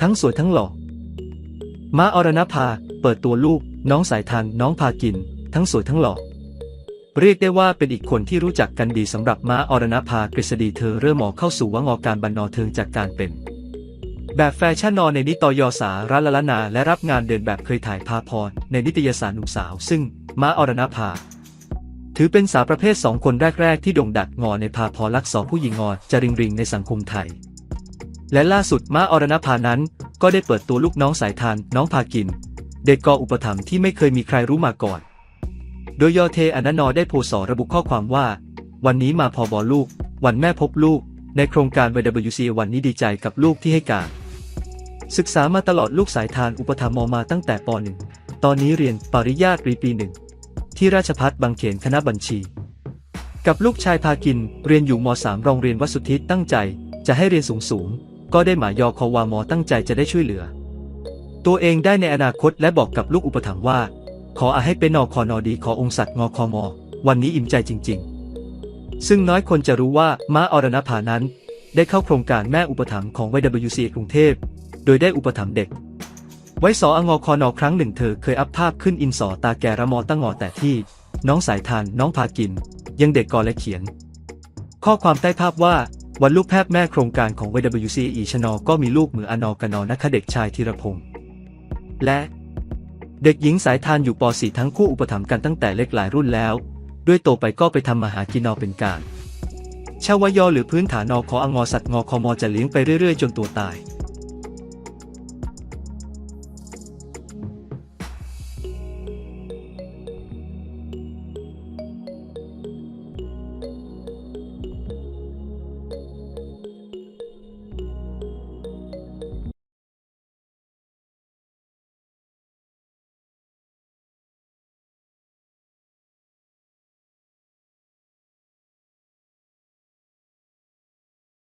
ทั้งสวยทั้งหล่อม้าอรณภา เปิดตัวลูก น้องสายทานน้องพากิน ทั้งสวยทั้งหล่อเรียกได้ว่าเป็นอีกคนที่รู้จักกันดีสำหรับม้าอรณภากฤษฎีเธอเริ่มหมอเข้าสู่วงอการบรรณอเทิงจากการเป็น แบบแฟชั่นนอนในนิตยสารละละนา และรับงานเดินแบบเคยถ่ายพาพรในนิตยสารหนุ่มสาว ซึ่งม้าอรณภา ถือเป็นสาวประเภทสองคนแรก ๆ ที่โด่งดังงอในพาพรลักษณ์ผู้หญิงงอจริงริงในสังคมไทย และล่าสุดม้าอรณภานั้น ก็ได้เปิดตัวลูกน้องสายทานน้องพากิน เด็กกออุปถัมภ์ที่ไม่เคยมีใครรู้มาก่อน โดยยอเทอนันนอได้โพสระบุข้อความว่า วันนี้มาพอบอลูก วันแม่พบลูก ในโครงการ WWC วันนี้ดีใจกับลูกที่ให้การ ศึกษามาตลอดลูกสายทานอุปถัมภ์มมาตั้งแต่ป .1 ตอนนี้เรียนปริญญาตรีปีหนึ่งที่ราชพัฒบางเขนคณะบัญชี กับลูกชายพากินเรียนอยู่ม .3 โรงเรียนวัดสุทธิตั้งใจ จะให้เรียนสูงๆ ก็ได้หมายอคอวามอตั้งใจจะได้ช่วยเหลือ ตัวเองได้ในอนาคตและบอกกับลูกอุปถัมภ์ว่า ขออาให้เป็นนอคอนอดีขอองค์สัตว์งอคอมอ วันนี้อิ่มใจจริง ๆ ซึ่งน้อยคนจะรู้ว่าม้าอรณภานั้น ได้เข้าโครงการแม่อุปถัมภ์ของ YWC กรุงเทพ โดยได้อุปถัมภ์เด็ก ไว้สอองอคอนอครั้งหนึ่งเธอเคยอัพภาพขึ้นอินสอตาแกระมอตั้งงอแต่ที่ น้องสายทานน้องพากิน ยังเด็กกอและเขียน ข้อความใต้ภาพว่า วันลูกแพทย์แม่โครงการของ YWC อีชนอก็มีลูกมืออนอกนอนะคะเด็กชายธีรพงษ์และ เด็กหญิงสายทานอยู่ป .4 ทั้งคู่อุปถัมภ์กันตั้งแต่เล็กหลายรุ่นแล้ว ด้วยโตไปก็ไปทำมาหากินเอเป็นการชาวยอหรือพื้นฐานนอขอองอสัตว์งอคอมอจะเลี้ยงไปเรื่อยๆ จนตัวตาย